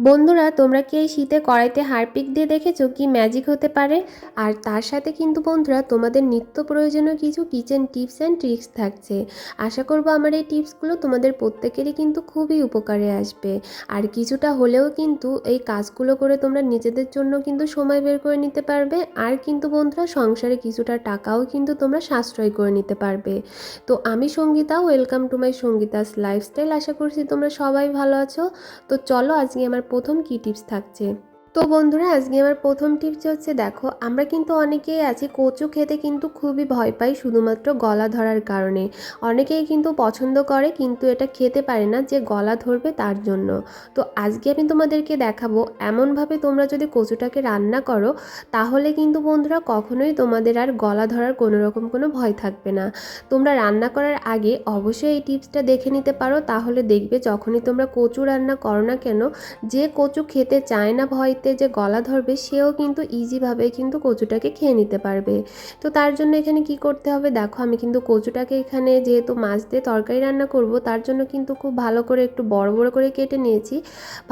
বন্ধুরা, তোমরা কি এই শীতে কড়াইতে হারপিক দিয়ে দেখেছ কি ম্যাজিক হতে পারে? আর তার সাথে কিন্তু বন্ধুরা, তোমাদের নিত্য প্রয়োজনীয় কিছু কিচেন টিপস অ্যান্ড ট্রিক্স থাকছে। আশা করব আমার এই টিপসগুলো তোমাদের প্রত্যেকেরই কিন্তু খুবই উপকারে আসবে। আর কিছুটা হলেও কিন্তু এই কাজগুলো করে তোমরা নিজেদের জন্য কিন্তু সময় বের করে নিতে পারবে। আর কিন্তু বন্ধুরা, সংসারে কিছুটা টাকাও কিন্তু তোমরা সাশ্রয় করে নিতে পারবে। তো আমি Sangeeta welcome to my Sangeeta's lifestyle আশা করছি তোমরা সবাই ভালো আছো। তো চলো আজকে আমার প্রথম কী টিপস থাকছে? তো বন্ধুরা, আজকে আমার প্রথম টিপস হচ্ছে দেখো, আমরা কিন্তু অনেকেই আছি, কচু খেতে কিন্তু খুবই ভয় পাই শুধুমাত্র গলা ধরার কারণে। অনেকেই কিন্তু পছন্দ করে, কিন্তু এটা খেতে পারে না যে গলা ধরবে তার জন্য। তো আজকে আমি তোমাদেরকে দেখাবো, এমনভাবে তোমরা যদি কচুটাকে রান্না করো, তাহলে কিন্তু বন্ধুরা কখনোই তোমাদের আর গলা ধরার কোনো রকম কোনো ভয় থাকবে না। তোমরা রান্না করার আগে অবশ্যই এই টিপসটা দেখে নিতে পারো, তাহলে দেখবে যখনই তোমরা কচু রান্না করো না কেন, যে কচু খেতে চায় না ভয়তে যে গলা ধরবে, সেও কিন্তু ইজিভাবে কিন্তু কচুটাকে খেয়ে নিতে পারবে। তো তার জন্য এখানে কি করতে হবে? দেখো, আমি কিন্তু কচুটাকে এখানে যেহেতু মাছ দিয়ে তরকারি রান্না করব, তার জন্য কিন্তু খুব ভালো করে একটু বড় বড় করে কেটে নিয়েছি।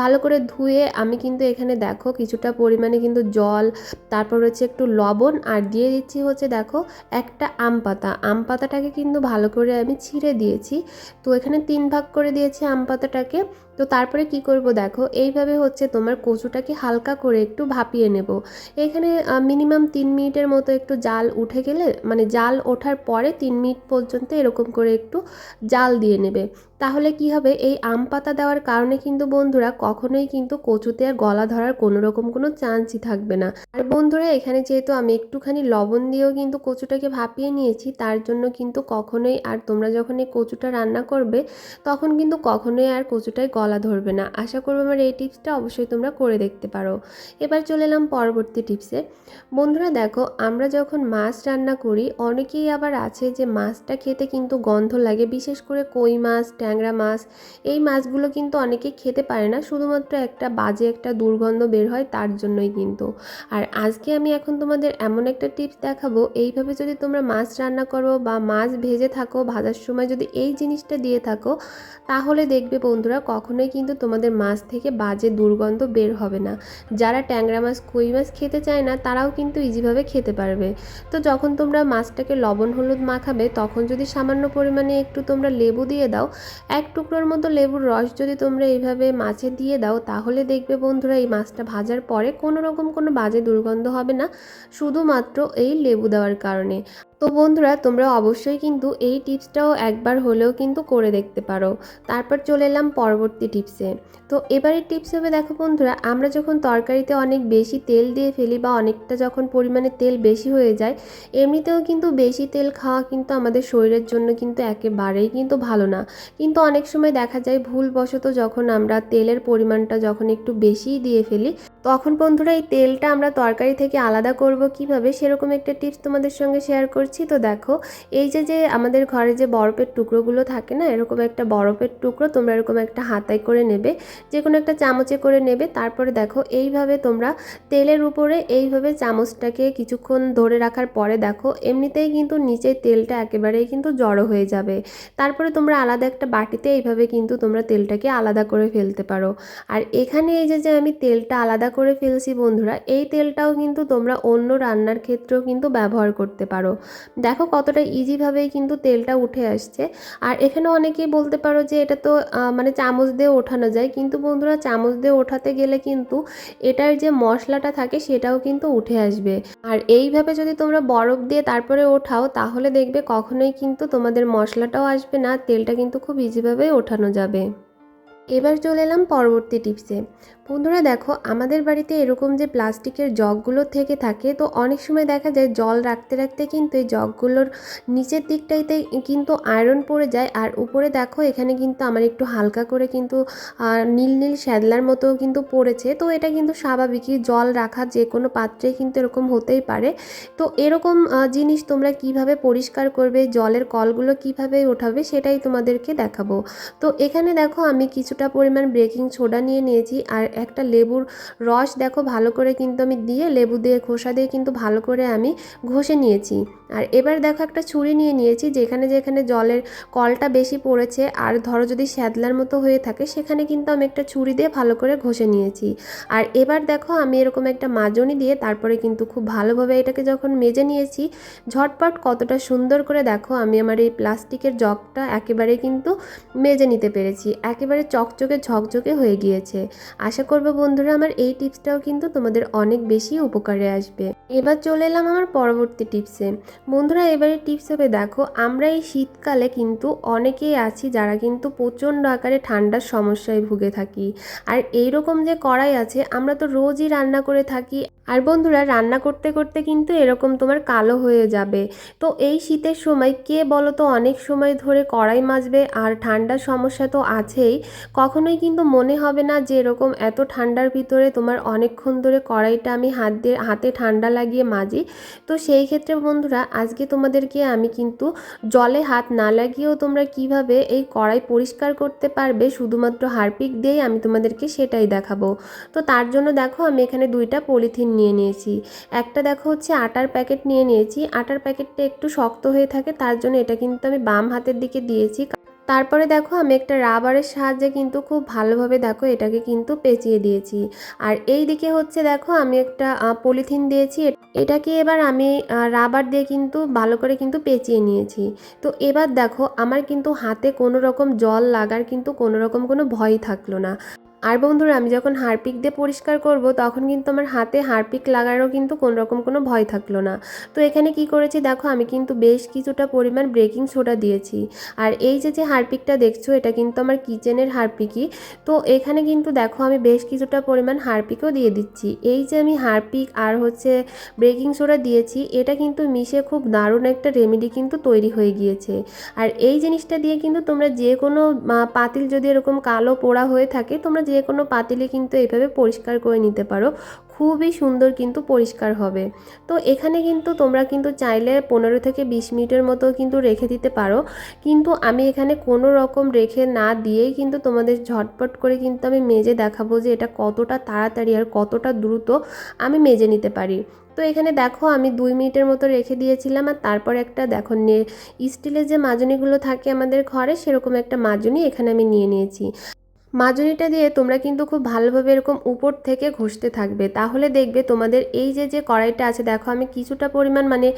ভালো করে ধুয়ে আমি কিন্তু এখানে দেখো, কিছুটা পরিমাণে কিন্তু জল, তারপর হচ্ছে একটু লবণ, আর দিয়ে দিচ্ছি হচ্ছে দেখো, একটা আম পাতা। আম পাতাটাকে কিন্তু ভালো করে আমি ছিঁড়ে দিয়েছি। তো এখানে তিন ভাগ করে দিয়েছি আম পাতাটাকে। তো তারপরে কি করব দেখো, এইভাবে হচ্ছে তোমার কচুটাকে হালকা করে একটু ভাপিয়ে নেব। এখানে মিনিমাম তিন মিনিটের মতো একটু জাল উঠে গেলে মানে জাল ওঠার পরে তিন মিনিট পর্যন্ত এরকম করে একটু জাল দিয়ে নেবে। তাহলে কি হবে? এই আম পাতা দেওয়ার কারণে কিন্তু বন্ধুরা কখনোই কিন্তু কচুতে আর গলা ধরার কোনো রকম কোনো চান্সই থাকবে না। আর বন্ধুরা, এখানে যেহেতু আমি একটুখানি লবণ দিয়েও কিন্তু কচুটাকে ভাপিয়ে নিয়েছি, তার জন্য কিন্তু কখনোই আর তোমরা যখন এই কচুটা রান্না করবে, তখন কিন্তু কখনোই আর কচুটায় গলা ধরবে না। আশা করব আমার এই টিপসটা অবশ্যই তোমরা করে দেখতে পারো। এবার চলে এলাম পরবর্তী টিপসে বন্ধুরা, দেখো, আমরা যখন মাছ রান্না করি, অনেকেই আবার আছে যে মাছটা খেতে কিন্তু গন্ধ লাগে, বিশেষ করে কই মাছ ট্যাংরা মাছ। এই মাছগুলো কিন্তু অনেকে খেতে পারে না, শুধুমাত্র একটা বাজে একটা দুর্গন্ধ বের হয় তার জন্যই কিন্তু। আর আজকে আমি এখন তোমাদের এমন একটা টিপস দেখাবো, এইভাবে যদি তোমরা মাছ রান্না করো বা মাছ ভেজে থাকো, ভাজার সময় যদি এই জিনিসটা দিয়ে থাকো, তাহলে দেখবে বন্ধুরা কখনোই কিন্তু তোমাদের মাছ থেকে বাজে দুর্গন্ধ বের হবে না। যারা ট্যাংরা মাছ, কই মাছ খেতে চায় না, তারাও কিন্তু ইজিভাবে খেতে পারবে। তো যখন তোমরা মাছটাকে লবণ হলুদ মাখাবে, তখন যদি সামান্য পরিমাণে একটু তোমরা লেবু দিয়ে দাও এক টুকরোর মতো লেবুর রস যদি তোমরা এইভাবে মাছে দিয়ে দাও, তাহলে দেখবে বন্ধুরা এই মাছটা ভাজার পরে কোনো রকম কোনো বাজে দুর্গন্ধ হবে না। শুধুমাত্র এই লেবু দেওয়ার কারণে। তো বন্ধুরা, তোমরা অবশ্যই কিন্তু এই টিপসটাও একবার হলেও কিন্তু করে দেখতে পারো। তারপর চলে এলাম পরবর্তী টিপসে। তো এবারের টিপস হবে, দেখো বন্ধুরা, আমরা যখন তরকারিতে অনেক বেশি তেল দিয়ে ফেলি বা অনেকটা যখন পরিমাণে তেল বেশি হয়ে যায়, এমনিতেও কিন্তু বেশি তেল খাওয়া কিন্তু আমাদের শরীরের জন্য কিন্তু একেবারেই কিন্তু ভালো না। কিন্তু অনেক সময় দেখা যায়, ভুলবশত যখন আমরা তেলের পরিমাণটা যখন একটু বেশিই দিয়ে ফেলি, তখন বন্ধুরা এই তেলটা আমরা তরকারি থেকে আলাদা করব কীভাবে? সেরকম একটা টিপস তোমাদের সঙ্গে শেয়ার করছি। তো দেখো, এই যে যে আমাদের ঘরে যে বরফের টুকরোগুলো থাকে না, এরকম একটা বরফের টুকরো তোমরা এরকম একটা হাতায় করে নেবে যে কোনো একটা চামচে করে নেবে। তারপরে দেখো, এইভাবে তোমরা তেলের উপরে এইভাবে চামচটাকে কিছুক্ষণ ধরে রাখার পরে দেখো, এমনিতেই কিন্তু নিচে তেলটা একেবারেই কিন্তু জড়ো হয়ে যাবে। তারপরে তোমরা আলাদা একটা বাটিতে এইভাবে কিন্তু তোমরা তেলটাকে আলাদা করে ফেলতে পারো। আর এখানে এই যে যে আমি তেলটা আলাদা করে ফেলছি বন্ধুরা, এই তেলটাও কিন্তু তোমরা অন্য রান্নার ক্ষেত্রেও কিন্তু ব্যবহার করতে পারো। দেখো কতটা ইজিভাবেই কিন্তু তেলটা উঠে আসছে। আর এখানে অনেকেই বলতে পারো যে এটা তো মানে চামচ দিয়ে ওঠানো যায়, কিন্তু বন্ধুরা চামচ দিয়ে ওঠাতে গেলে কিন্তু এটার যে মশলাটা থাকে সেটাও কিন্তু উঠে আসবে। আর এইভাবে যদি তোমরা বরফ দিয়ে তারপরে ওঠাও, তাহলে দেখবে কখনোই কিন্তু তোমাদের মশলাটাও আসবে না, তেলটা কিন্তু খুব ইজিভাবে ওঠানো যাবে। এবার চলে এলাম পরবর্তী টিপসে। বন্ধুরা দেখো, আমাদের বাড়িতে এরকম যে প্লাস্টিকের জগগুলো থেকে থাকে, তো অনেক সময় দেখা যায় জল রাখতে রাখতে কিন্তু এই জগগুলোর নিচের দিকটাইতে কিন্তু আয়রন পড়ে যায়। আর উপরে দেখো, এখানে কিন্তু আমার একটু হালকা করে কিন্তু নীল নীল শ্যাদলার মতো কিন্তু পড়েছে। তো এটা কিন্তু স্বাভাবিকই জল রাখা যে কোনো পাত্রে কিন্তু এরকম হতেই পারে। তো এরকম জিনিস তোমরা কীভাবে পরিষ্কার করবে, জলের কলগুলো কীভাবে ওঠাবে সেটাই তোমাদেরকে দেখাবো। তো এখানে দেখো, আমি কিছুটা কিছুটা পরিমাণ বেকিং সোডা নিয়ে নিয়েছি আর একটা লেবুর রস দেখো ভালো করে কিন্তু আমি দিয়ে লেবু দিয়ে খোসা দিয়ে কিন্তু ভালো করে আমি ঘষে নিয়েছি। আর এবার দেখো একটা ছুরি নিয়ে নিয়েছি যেখানে যেখানে জলের কলটা বেশি পড়েছে আর ধরো যদি শ্যাদলার মতো হয়ে থাকে সেখানে কিন্তু আমি একটা ছুরি দিয়ে ভালো করে ঘষে নিয়েছি। আর এবার দেখো আমি এরকম একটা মাজনি দিয়ে তারপরে কিন্তু খুব ভালোভাবে এটাকে যখন মেজে নিয়েছি ঝটপট কতটা সুন্দর করে দেখো আমি আমার এই প্লাস্টিকের জগটা একেবারে কিন্তু মেজে নিতে পেরেছি। একেবারে চকচকে ঝকঝকে হয়ে গিয়েছে। আশা করব বন্ধুরা, আমার এই টিপসটাও কিন্তু তোমাদের অনেক বেশি উপকারে আসবে। এবার চলে এলাম আমার পরবর্তী টিপসে। বন্ধুরা, এবারে টিপস হবে, দেখো, আমরা এই শীতকালে কিন্তু অনেকেই আছি যারা কিন্তু প্রচণ্ড আকারে ঠান্ডার সমস্যায় ভুগে থাকি। আর এই রকম যে কড়াই আছে, আমরা তো রোজই রান্না করে থাকি। আর বন্ধুরা, রান্না করতে করতে কিন্তু এরকম তোমার কালো হয়ে যাবে। তো এই শীতের সময় কে বলো তো অনেক সময় ধরে কড়াই মাজবে, আর ঠান্ডার সমস্যা তো আছেই। কখনোই কিন্তু মনে হবে না যে এরকম এত ঠান্ডার ভিতরে তোমার অনেকক্ষণ ধরে কড়াইটা আমি হাত দিয়ে, হাতে ঠান্ডা লাগিয়ে মাজি। তো সেই ক্ষেত্রে বন্ধুরা, আজকে তোমাদেরকে আমি কিন্তু জলে হাত না লাগিয়েও তোমরা কীভাবে এই কড়াই পরিষ্কার করতে পারবে, শুধুমাত্র হারপিক দিয়েই আমি তোমাদেরকে সেটাই দেখাবো। তো তার জন্য দেখো, আমি এখানে দুইটা পলিথিন নিয়ে নিয়েছি। একটা দেখো হচ্ছে আটার প্যাকেট নিয়ে নিয়েছি। আটার প্যাকেটটা একটু শক্ত হয়ে থাকে, তার জন্য এটা কিন্তু আমি বাম হাতের দিকে দিয়েছি। তারপরে দেখো আমি একটা রাবারের সাহায্যে কিন্তু খুব ভালোভাবে দেখো এটাকে কিন্তু পেঁচিয়ে দিয়েছি। আর এই দিকে হচ্ছে দেখো আমি একটা পলিথিন দিয়েছি। এটাকে এবার আমি রাবার দিয়ে কিন্তু ভালো করে কিন্তু পেঁচিয়ে নিয়েছি। তো এবার দেখো আমার কিন্তু হাতে কোনো রকম জল লাগার কিন্তু কোনো রকম কোনো ভয় থাকল না। আর বন্ধুরা, আমি যখন হারপিক দিয়ে পরিষ্কার করব, তখন কিন্তু আমার হাতে হারপিক লাগারও কিন্তু কোনো রকম কোনো ভয় থাকল না। তো এখানে কি করেছি দেখো, আমি কিন্তু বেশ কিছুটা পরিমাণ ব্রেকিং সোডা দিয়েছি। আর এই যে যে হারপিকটা দেখছ, এটা কিন্তু আমার কিচেনের হারপিকই। তো এখানে কিন্তু দেখো, আমি বেশ কিছুটা পরিমাণ হারপিকও দিয়ে দিচ্ছি। এই যে, আমি হারপিক আর হচ্ছে ব্রেকিং সোডা দিয়েছি, এটা কিন্তু মিশে খুব দারুণ একটা রেমেডি কিন্তু তৈরি হয়ে গিয়েছে। আর এই জিনিসটা দিয়ে কিন্তু তোমরা যে কোনো পাতিল যদি এরকম কালো পোড়া হয়ে থাকে, তোমরা যে কোনো পাতিলে কিন্তু এইভাবে পরিষ্কার করে নিতে পারো। খুবই সুন্দর কিন্তু পরিষ্কার হবে। তো এখানে কিন্তু তোমরা কিন্তু চাইলে পনেরো থেকে বিশ মিনিটের মতো কিন্তু রেখে দিতে পারো। কিন্তু আমি এখানে কোনো রকম রেখে না দিয়েই কিন্তু তোমাদের ঝটপট করে কিন্তু আমি মেজে দেখাবো যে এটা কতটা তাড়াতাড়ি আর কতটা দ্রুত আমি মেজে নিতে পারি। তো এখানে দেখো আমি দুই মিনিটের মতো রেখে দিয়েছিলাম আর তারপর একটা দেখো স্টিলের যে মাজনিগুলো থাকে আমাদের ঘরে সেরকম একটা মাজনি এখানে আমি নিয়ে নিয়েছি। মাজনিটা দিয়ে তোমরা কিন্তু খুব ভালোভাবে এরকম উপর থেকে ঘষতে থাকবে। তাহলে দেখবে তোমাদের এই যে যে কড়াইটা আছে, দেখো আমি কিছুটা পরিমাণ মানে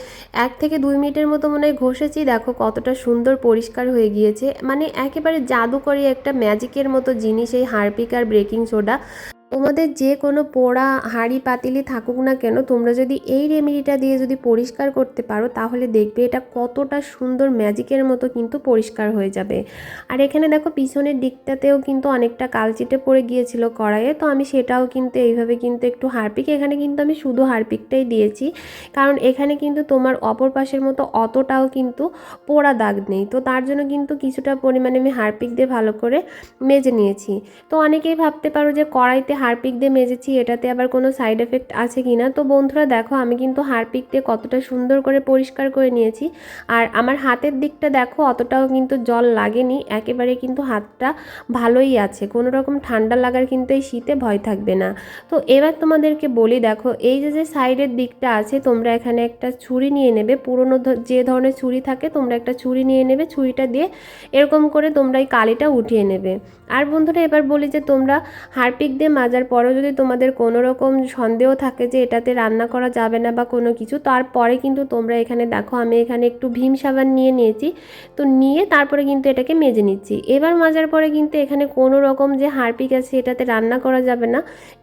এক থেকে দুই মিনিটের মতো মনে হয় ঘষেছি, দেখো কতটা সুন্দর পরিষ্কার হয়ে গিয়েছে। মানে একেবারে জাদুকরি একটা ম্যাজিকের মতো জিনিস এই হারপিক আর ব্রেকিং সোডা তোমাদের যে কোনো পোড়া হাঁড়ি পাতিলি থাকুক না কেন, তোমরা যদি এই রেমেডিটা দিয়ে যদি পরিষ্কার করতে পারো, তাহলে দেখবে এটা কতটা সুন্দর ম্যাজিকের মতো কিন্তু পরিষ্কার হয়ে যাবে। আর এখানে দেখো, পিছনের দিকটাতেও কিন্তু অনেকটা কালচিটে পড়ে গিয়েছিল কড়াইয়ে, তো আমি সেটাও কিন্তু এইভাবে কিন্তু একটু হারপিক, এখানে কিন্তু আমি শুধু হারপিকটাই দিয়েছি। কারণ এখানে কিন্তু তোমার অপর পাশের মতো অতটাও কিন্তু পোড়া দাগ নেই, তো তার জন্য কিন্তু কিছুটা পরিমাণে আমি হারপিক দিয়ে ভালো করে মেজে নিয়েছি। তো অনেকেই ভাবতে পারো যে কড়াইতে হারপিক দিয়ে মেজেছি, এটাতে আবার কোনো সাইড এফেক্ট আছে কি না তো বন্ধুরা দেখো, আমি কিন্তু হারপিক দিয়ে কতটা সুন্দর করে পরিষ্কার করে নিয়েছি। আর আমার হাতের দিকটা দেখো, অতটাও কিন্তু জল লাগেনি, একেবারে কিন্তু হাতটা ভালোই আছে। কোনো রকম ঠান্ডা লাগার কিন্তু এই শীতে ভয় থাকবে না। তো এবার তোমাদেরকে বলি, দেখো, এই যে যে সাইডের দিকটা আছে, তোমরা এখানে একটা ছুরি নিয়ে নেবে। পুরনো যে ধরনের ছুরি থাকে, তোমরা একটা ছুরি নিয়ে নেবে, ছুরিটা দিয়ে এরকম করে তোমরা এই কালিটা উঠিয়ে নেবে। আর বন্ধুরা, এবার বলি যে তোমরা হারপিক দিয়ে মাজার পরেও যদি তোমাদের কোনো রকম সন্দেহ থাকে যে এটাতে রান্না করা যাবে না বা কোনো কিছু, তারপরে কিন্তু তোমরা এখানে দেখো, আমি এখানে একটু ভীম সাবান নিয়ে নিয়েছি। তো নিয়ে তারপরে কিন্তু এটাকে মেজে নিচ্ছি। এবার মাজার পরে কিন্তু এখানে কোনো রকম যে হারপিক আছে, এটাতে রান্না করা যাবে না,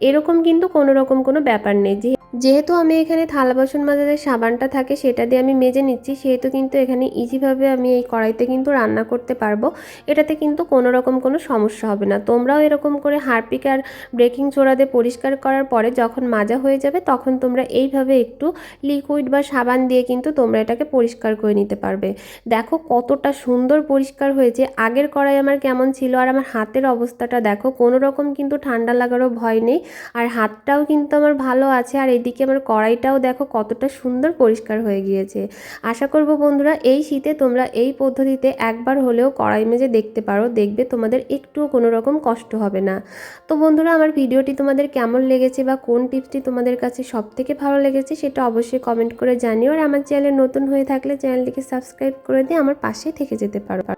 এরকম কিন্তু কোনো রকম কোনো ব্যাপার নেই। যে, যেহেতু আমি এখানে থালা বাসন মাজার সাবানটা থাকে, সেটা দিয়ে আমি মেজে নিচ্ছি, সেহেতু কিন্তু এখানে ইজিভাবে আমি এই কড়াইতে কিন্তু রান্না করতে পারব। এটাতে কিন্তু কোনো রকম কোনো সমস্যা হবে না। তোমরাও এরকম করে হারপিক আর ব্রেকিং দিয়ে পরিষ্কার করার পরে যখন মাজা হয়ে যাবে, তখন তোমরা এইভাবে একটু লিকুইড বা সাবান দিয়ে কিন্তু তোমরা এটাকে পরিষ্কার করে নিতে পারবে। দেখো কতটা সুন্দর পরিষ্কার হয়েছে। আগের কড়াই আমার কেমন ছিল আর আমার হাতের অবস্থাটা দেখো। কোনো রকম কিন্তু ঠান্ডা লাগারও ভয় নেই আর হাতটাও কিন্তু আমার ভালো আছে আর এদিকে আমার কড়াইটাও দেখো কতটা সুন্দর পরিষ্কার হয়ে গিয়েছে। আশা করব বন্ধুরা এই শীতে তোমরা এই পদ্ধতিতে একবার হলেও কড়াই মেজে দেখতে পারো। দেখবে তোমাদের একটুও কোনো রকম কষ্ট হবে না। তো বন্ধুরা, আমার ভিডিওটি তোমাদের কেমন লেগেছে বা কোন টিপসটি তোমাদের কাছে সব থেকে ভালো লেগেছে সেটা অবশ্যই কমেন্ট করে জানিও। আর আমার চ্যানেল নতুন হয়ে থাকলে চ্যানেলটিকে সাবস্ক্রাইব করে দিয়ে আমার পাশে থেকে যেতে পারো।